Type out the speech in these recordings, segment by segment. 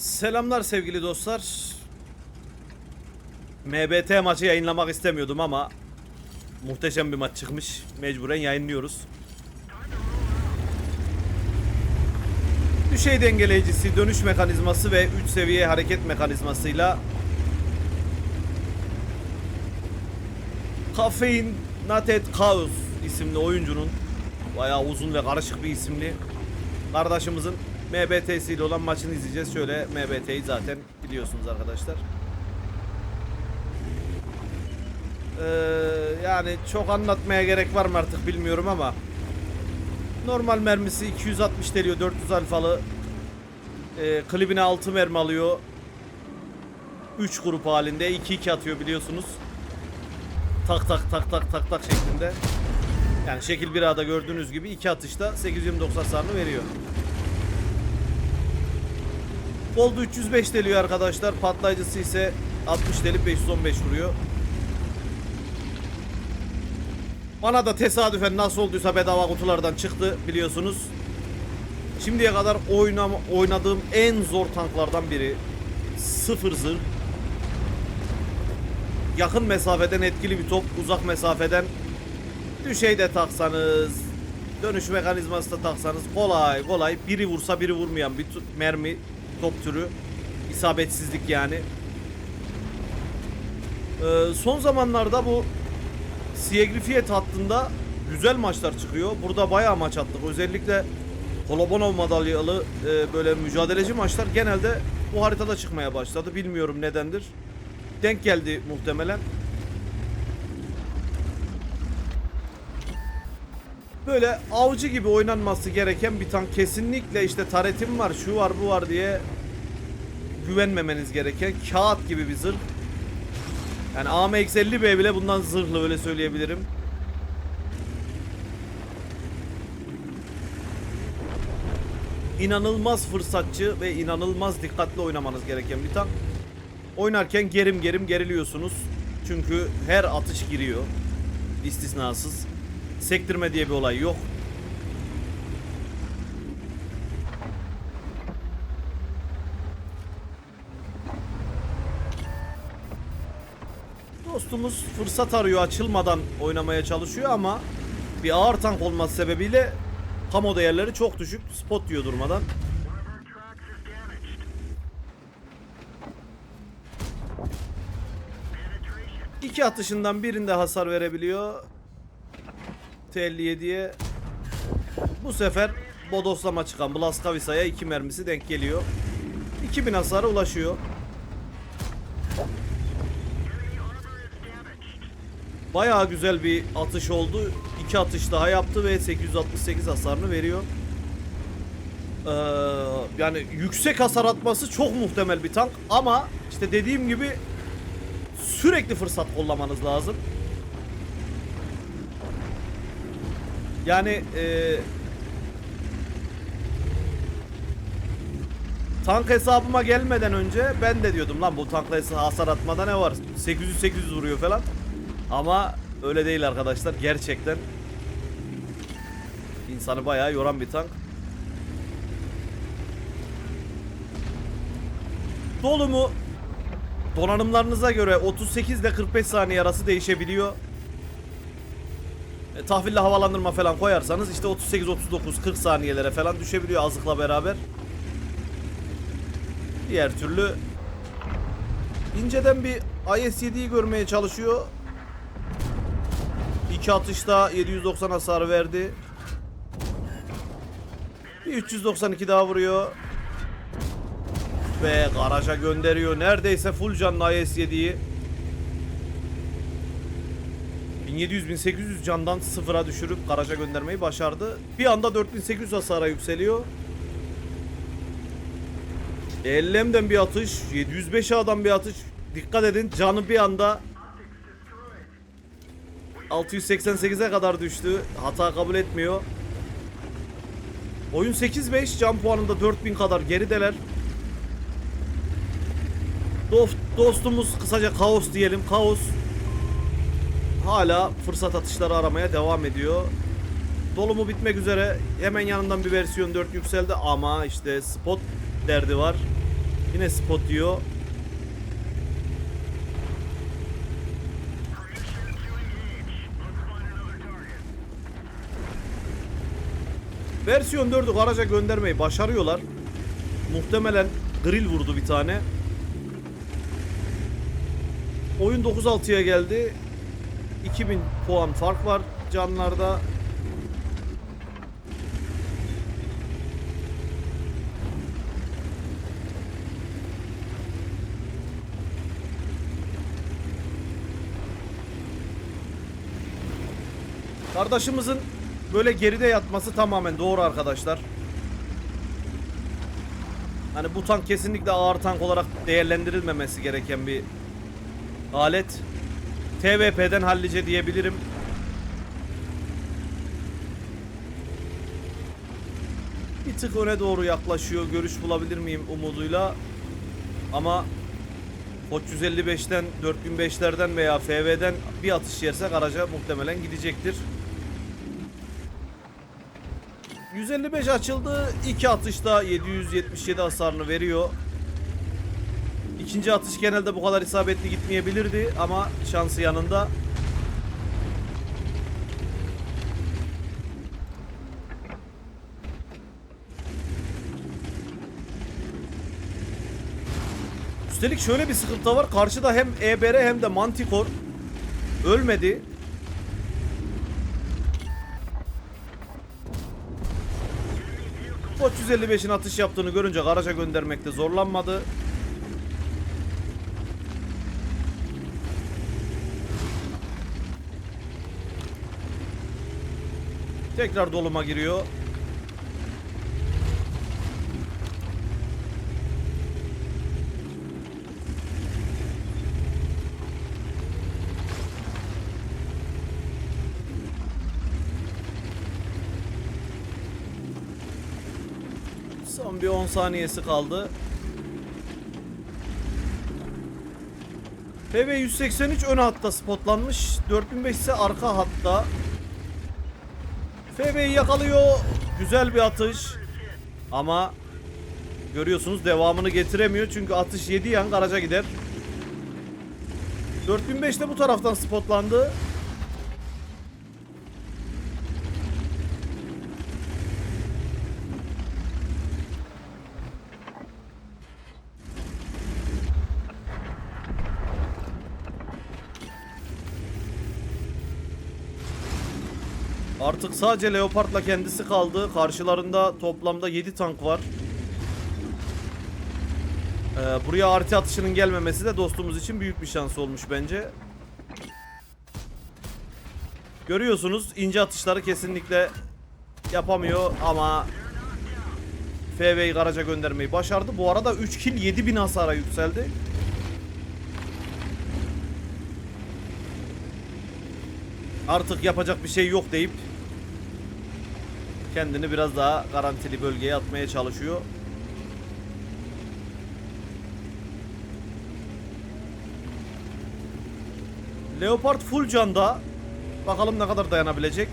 Selamlar sevgili dostlar. MBT maçı yayınlamak istemiyordum ama muhteşem bir maç çıkmış. Mecburen yayınlıyoruz. Düşey dengeleyicisi, dönüş mekanizması ve 3 seviye hareket mekanizmasıyla Kafein Nated Chaos isimli oyuncunun bayağı uzun ve karışık bir isimli kardeşimizin MBT'si ile olan maçını izleyeceğiz. Şöyle MBT'yi zaten biliyorsunuz arkadaşlar. Ee, yani çok anlatmaya gerek var mı artık bilmiyorum ama normal mermisi 260 deliyor 400 alfalı ee, klibine 6 mermi alıyor 3 grup halinde 2-2 atıyor biliyorsunuz tak tak tak tak tak tak şeklinde yani şekil 1A'da gördüğünüz gibi iki atışta 829 hasarını veriyor. Goldu 305 deliyor arkadaşlar. Patlayıcısı ise 60 delip 515 vuruyor. Bana da tesadüfen nasıl olduysa bedava kutulardan çıktı biliyorsunuz. Şimdiye kadar oynam oynadığım en zor tanklardan biri. Sıfır zırh. Yakın mesafeden etkili bir top, uzak mesafeden düşey de taksanız, dönüş mekanizması da taksanız kolay kolay biri vursa biri vurmayan bir mermi top türü isabetsizlik yani. Ee, son zamanlarda bu Siegrifiyet hattında güzel maçlar çıkıyor. Burada bayağı maç attık. Özellikle Kolobonov madalyalı e, böyle mücadeleci maçlar genelde bu haritada çıkmaya başladı. Bilmiyorum nedendir. Denk geldi muhtemelen. Böyle avcı gibi oynanması gereken bir tank kesinlikle işte taretim var şu var bu var diye güvenmemeniz gereken kağıt gibi bir zırh. Yani AMX-50B bile bundan zırhlı öyle söyleyebilirim. İnanılmaz fırsatçı ve inanılmaz dikkatli oynamanız gereken bir tank. Oynarken gerim gerim geriliyorsunuz. Çünkü her atış giriyor. İstisnasız. Sektirme diye bir olay yok. Dostumuz fırsat arıyor açılmadan oynamaya çalışıyor ama bir ağır tank olması sebebiyle kamo değerleri çok düşük. Spot diyor durmadan. İki atışından birinde hasar verebiliyor. T57'ye bu sefer bodoslama çıkan Blaskavisa'ya iki mermisi denk geliyor. 2000 hasara ulaşıyor. Bayağı güzel bir atış oldu. İki atış daha yaptı ve 868 hasarını veriyor. Ee, yani yüksek hasar atması çok muhtemel bir tank ama işte dediğim gibi sürekli fırsat kollamanız lazım. Yani e, tank hesabıma gelmeden önce ben de diyordum lan bu tankla hasar atmada ne var? 800-800 vuruyor falan. Ama öyle değil arkadaşlar. Gerçekten insanı bayağı yoran bir tank. Dolu mu? Donanımlarınıza göre 38 ile 45 saniye arası değişebiliyor. E, tahvilli havalandırma falan koyarsanız işte 38 39 40 saniyelere falan düşebiliyor azıkla beraber. Diğer türlü inceden bir IS-7'yi görmeye çalışıyor. İki atışta 790 hasar verdi. Bir 392 daha vuruyor. Ve garaja gönderiyor. Neredeyse full canlı IS-7'yi. 1700-1800 candan sıfıra düşürüp garaja göndermeyi başardı. Bir anda 4800 hasara yükseliyor. Ellemden bir atış, 705 adam bir atış. Dikkat edin canı bir anda 688'e kadar düştü. Hata kabul etmiyor. Oyun 8-5 can puanında 4000 kadar gerideler. Dost, dostumuz kısaca kaos diyelim. Kaos hala fırsat atışları aramaya devam ediyor. Dolumu bitmek üzere. Hemen yanından bir versiyon 4 yükseldi ama işte spot derdi var. Yine spot diyor. Versiyon 4'ü garaja göndermeyi başarıyorlar. Muhtemelen grill vurdu bir tane. Oyun 9-6'ya geldi. 2000 puan fark var canlarda. Kardeşimizin böyle geride yatması tamamen doğru arkadaşlar. Hani bu tank kesinlikle ağır tank olarak değerlendirilmemesi gereken bir alet. TVP'den hallice diyebilirim. Bir tık öne doğru yaklaşıyor. Görüş bulabilir miyim umuduyla. Ama Koç 155'ten 4005'lerden veya FV'den bir atış yersek araca muhtemelen gidecektir. 155 açıldı. İki atışta 777 hasarını veriyor. İkinci atış genelde bu kadar isabetli gitmeyebilirdi ama şansı yanında. Üstelik şöyle bir sıkıntı var. Karşıda hem EBR hem de Manticore ölmedi. Koç 155'in atış yaptığını görünce garaja göndermekte zorlanmadı. Tekrar doluma giriyor. Son bir 10 saniyesi kaldı. PV 183 ön hatta spotlanmış. 4005 ise arka hatta. FV'yi yakalıyor. Güzel bir atış. Ama görüyorsunuz devamını getiremiyor. Çünkü atış 7 yan garaja gider. 4005 de bu taraftan spotlandı. Artık sadece Leopard'la kendisi kaldı. Karşılarında toplamda 7 tank var. Ee, buraya artı atışının gelmemesi de dostumuz için büyük bir şans olmuş bence. Görüyorsunuz ince atışları kesinlikle yapamıyor ama FV'yi garaja göndermeyi başardı. Bu arada 3 kill 7000 hasara yükseldi. Artık yapacak bir şey yok deyip kendini biraz daha garantili bölgeye atmaya çalışıyor. Leopard full canda. Bakalım ne kadar dayanabilecek.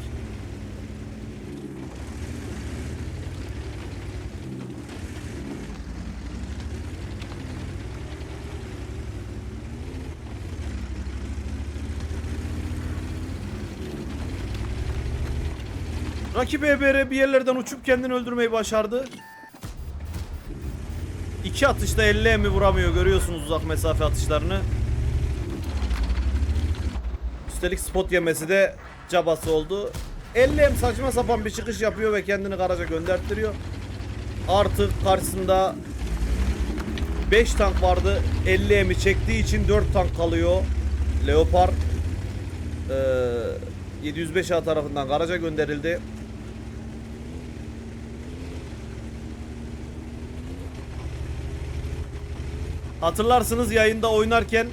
Rakip EBR bir yerlerden uçup kendini öldürmeyi başardı. İki atışta 50 mi vuramıyor görüyorsunuz uzak mesafe atışlarını. Üstelik spot yemesi de cabası oldu. 50 em saçma sapan bir çıkış yapıyor ve kendini garaja gönderttiriyor. Artık karşısında 5 tank vardı. 50 emi çektiği için 4 tank kalıyor. Leopard eee 705A tarafından garaja gönderildi. Hatırlarsınız yayında oynarken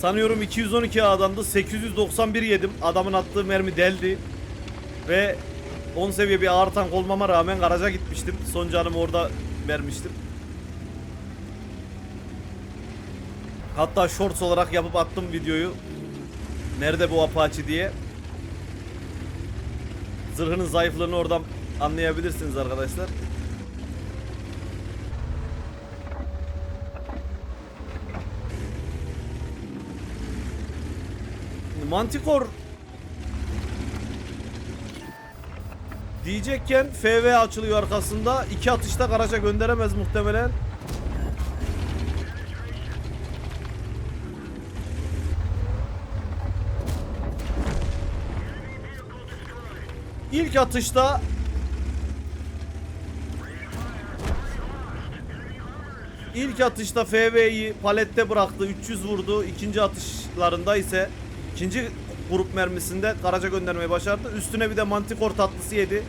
sanıyorum 212 adamdı 891 yedim. Adamın attığı mermi deldi. Ve 10 seviye bir ağır tank olmama rağmen garaja gitmiştim. Son canımı orada vermiştim. Hatta shorts olarak yapıp attım videoyu. Nerede bu Apache diye. Zırhının zayıflığını oradan anlayabilirsiniz arkadaşlar. Mantikor diyecekken FV açılıyor arkasında. İki atışta garaja gönderemez muhtemelen. İlk atışta İlk atışta FV'yi palette bıraktı. 300 vurdu. İkinci atışlarında ise ikinci grup mermisinde garaja göndermeyi başardı. Üstüne bir de mantikor tatlısı yedi.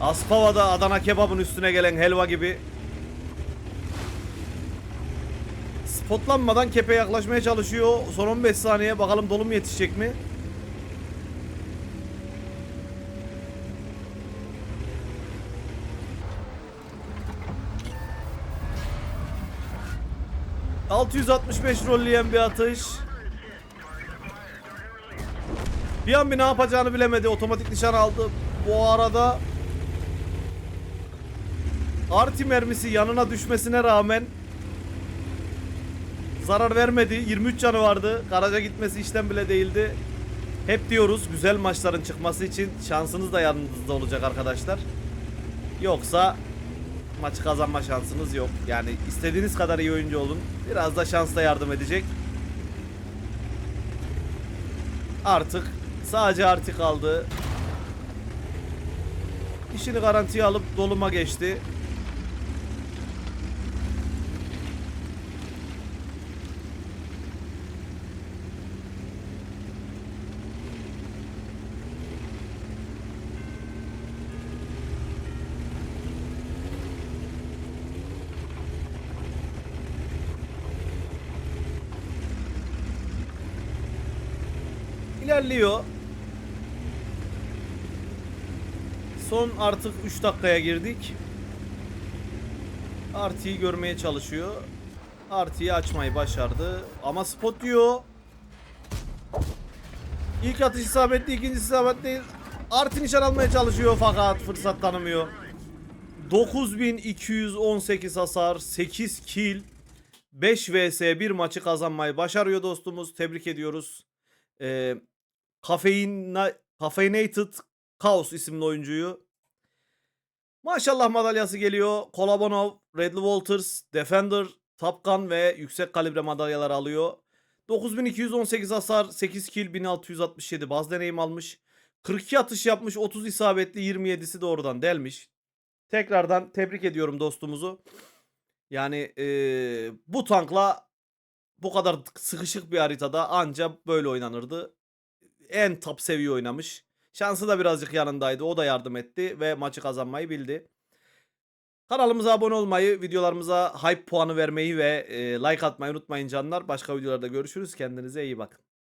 Aspava'da Adana kebabın üstüne gelen helva gibi Spotlanmadan kepe yaklaşmaya çalışıyor. Son 15 saniye bakalım dolum yetişecek mi? ...665 rolleyen bir atış. Bir an bir ne yapacağını bilemedi. Otomatik nişan aldı. Bu arada... Arti mermisi yanına düşmesine rağmen zarar vermedi. 23 canı vardı. Garaja gitmesi işten bile değildi. Hep diyoruz güzel maçların çıkması için şansınız da yanınızda olacak arkadaşlar. Yoksa maçı kazanma şansınız yok. Yani istediğiniz kadar iyi oyuncu olun. Biraz da şans da yardım edecek. Artık sadece artık kaldı. İşini garantiye alıp doluma geçti. İlerliyor. Son artık 3 dakikaya girdik. Artıyı görmeye çalışıyor. Artıyı açmayı başardı. Ama spot diyor. İlk atış isabetli, ikincisi isabetli. Artı nişan almaya çalışıyor fakat fırsat tanımıyor. 9218 hasar, 8 kill, 5 vs 1 maçı kazanmayı başarıyor dostumuz. Tebrik ediyoruz. Ee, Caffeine, Caffeinated Chaos isimli oyuncuyu. Maşallah madalyası geliyor. Kolabonov, Redley Walters, Defender, Top Gun ve yüksek kalibre madalyalar alıyor. 9218 hasar, 8 kill, 1667 baz deneyim almış. 42 atış yapmış, 30 isabetli, 27'si doğrudan delmiş. Tekrardan tebrik ediyorum dostumuzu. Yani eee, bu tankla bu kadar sıkışık bir haritada anca böyle oynanırdı. En top seviye oynamış. Şansı da birazcık yanındaydı. O da yardım etti ve maçı kazanmayı bildi. Kanalımıza abone olmayı, videolarımıza hype puanı vermeyi ve e, like atmayı unutmayın canlar. Başka videolarda görüşürüz. Kendinize iyi bakın.